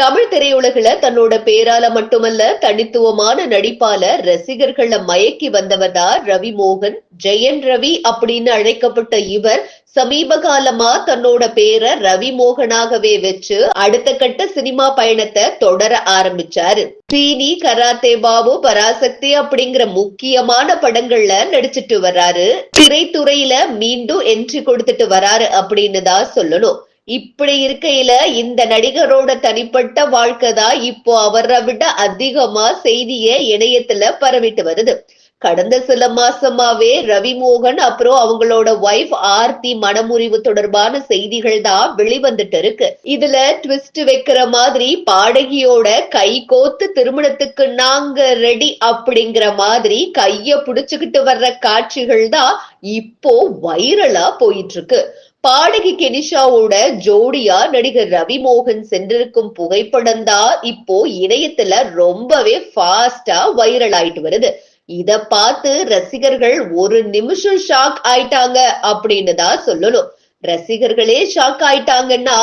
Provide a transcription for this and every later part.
தமிழ் திரையுலகில தன்னோட பேரால மட்டுமல்ல தனித்துவமான நடிப்பால ரசிகர்கள மயக்கி வந்தவர் தான் ரவி மோகன் ஜெயன் ரவி அப்படின்னு அழைக்கப்பட்ட இவர் சமீப காலமா தன்னோட பேரை ரவி மோகனாகவே வச்சு அடுத்த கட்ட சினிமா பயணத்தை தொடர ஆரம்பிச்சாரு. சீனி கராத்தே பாபு பராசக்தி அப்படிங்கிற முக்கியமான படங்கள்ல நடிச்சிட்டு வர்றாரு. திரைத்துறையில மீண்டும் என்ட்ரி கொடுத்துட்டு வராரு அப்படின்னு தான் சொல்லணும். இப்படி இருக்கையில இந்த நடிகரோட தனிப்பட்ட வாழ்க்கை தான் இப்போ அவரை விட அதிகமா செய்திய இணையத்துல பரவிட்டு வருது. கடந்த சில மாசமாவே ரவிமோகன் அப்புறம் அவங்களோட ஒய்ஃப் ஆர்த்தி மனமுறிவு தொடர்பான செய்திகள் தான் வெளிவந்துட்டு இருக்கு. இதுல ட்விஸ்ட் வைக்கிற மாதிரி பாடகியோட கை கோத்து திருமணத்துக்கு நாங்க ரெடி அப்படிங்கிற மாதிரி கைய புடிச்சுக்கிட்டு வர்ற காட்சிகள் தான் இப்போ வைரலா போயிட்டு இருக்கு. பாடகி கெனிஷாவோட ஜோடியா நடிகர் ரவி மோகன் சென்றிருக்கும் புகைப்படம் தான் இப்போ இணையத்துல ரொம்பவே ஃபாஸ்டா வைரல் ஆயிட்டு வருது. இத பார்த்து ரசிகர்கள் ஒரு நிமிஷம் ஷாக் ஆயிட்டாங்க அப்படின்னு தான் சொல்லணும். ரசிகர்களே ஷாக் ஆயிட்டாங்கன்னா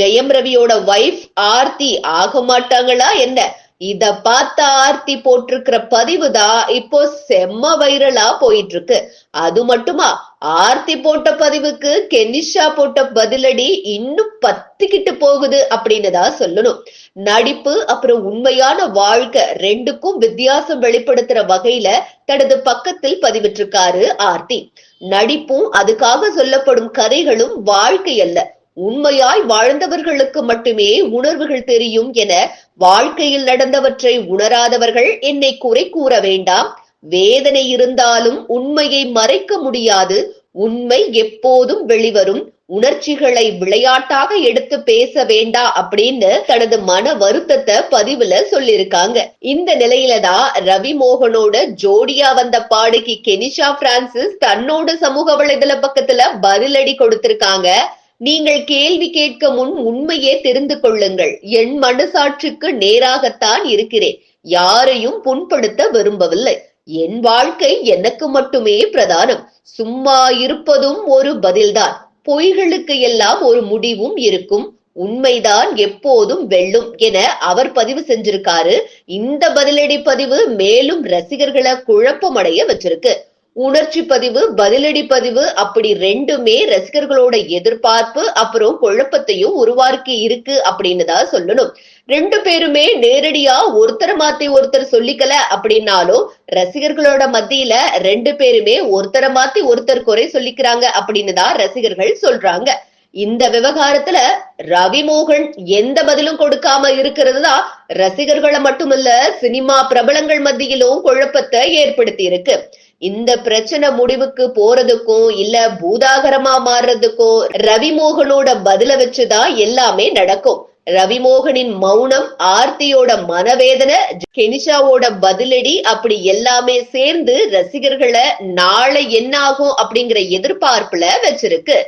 ஜெயம் ரவியோட வைஃப் ஆர்த்தி ஆக மாட்டாங்களா என்ன? இத பார்த்த ஆர்த்தி போட்டிருக்கிற பதிவு தான் இப்போ செம்ம வைரலா போயிட்டு இருக்கு. அது மட்டுமா? ஆர்த்தி போட்ட பதிவுக்கு கெனிஷா போட்ட பதிலடி இன்னும் பத்திக்கிட்டு போகுது அப்படின்னு தான் சொல்லணும். நடிப்பு அப்புறம் உண்மையான வாழ்க்கை ரெண்டுக்கும் வித்தியாசம் வெளிப்படுத்துற வகையில தனது பக்கத்தில் பதிவிட்டிருக்காரு ஆர்த்தி. நடிப்பும் அதுக்காக சொல்லப்படும் கதைகளும் வாழ்க்கை அல்ல. உண்மையாய் வாழ்ந்தவர்களுக்கு மட்டுமே உணர்வுகள் தெரியும் என வாழ்க்கையில் நடந்தவற்றை உணராதவர்கள் என்னை குறை கூற வேண்டாம். வேதனை இருந்தாலும் உண்மையை மறைக்க முடியாது. உண்மை எப்போதும் வெளிவரும். உணர்ச்சிகளை விளையாட்டாக எடுத்து பேச வேண்டா அப்படின்னு தனது மன வருத்தத்தை பதிவுல சொல்லிருக்காங்க இந்த நிலையில தான் ரவி மோகனோட ஜோடியா வந்த பாடகி கெனிஷா பிரான்சிஸ் தன்னோட சமூக வலைதள பக்கத்துல பதிலடி கொடுத்திருக்காங்க. நீங்கள் கேள்வி கேட்க முன் உண்மையே தெரிந்து கொள்ளுங்கள். என் மனசாட்சிக்கு நேராகத்தான் இருக்கிறேன். யாரையும் புண்படுத்த விரும்பவில்லை. என் வாழ்க்கை எனக்கு மட்டுமே பிரதானம். சும்மா இருப்பதும் ஒரு பதில்தான். பொய்களுக்கு எல்லாம் ஒரு முடிவும் இருக்கும். உண்மைதான் எப்போதும் வெல்லும் என அவர் பதிவு செஞ்சிருக்காரு. இந்த பதிலடி பதிவு மேலும் ரசிகர்களை குழப்பமடைய வச்சிருக்கு. உணர்ச்சி பதிவு பதிலடி பதிவு அப்படி ரெண்டுமே ரசிகர்களோட எதிர்பார்ப்பு அப்புறம் குழப்பத்தையும் உருவாக்கி இருக்கு அப்படின்னு தான் சொல்லணும். ரெண்டு பேருமே நேரடியா ஒருத்தரை மாத்தி ஒருத்தர் சொல்லிக்கல அப்படின்னாலும் ரசிகர்களோட மத்தியில ரெண்டு பேருமே ஒருத்தரை மாத்தி ஒருத்தர் குறை சொல்லிக்கிறாங்க அப்படின்னு தான் ரசிகர்கள் சொல்றாங்க. இந்த விவகாரத்துல ரவிமோகன் எந்த பதிலும் கொடுக்காம இருக்கிறது தான் ரசிகர்களை மட்டுமல்ல சினிமா பிரபலங்கள் மத்தியிலும் குழப்பத்தை ஏற்படுத்தி இருக்கு. இந்த பிரச்சனை முடிவுக்கு போறதுக்கும் இல்ல பூதாகரமா மாறுறதுக்கும் ரவிமோகனோட பதில வச்சுதான் எல்லாமே நடக்கும். ரவிமோகனின் மௌனம் ஆர்த்தியோட மனவேதனை கெனிஷாவோட பதிலடி அப்படி எல்லாமே சேர்ந்து ரசிகர்களை நாளை என்ன ஆகும் அப்படிங்கிற எதிர்பார்ப்புல வச்சிருக்கு.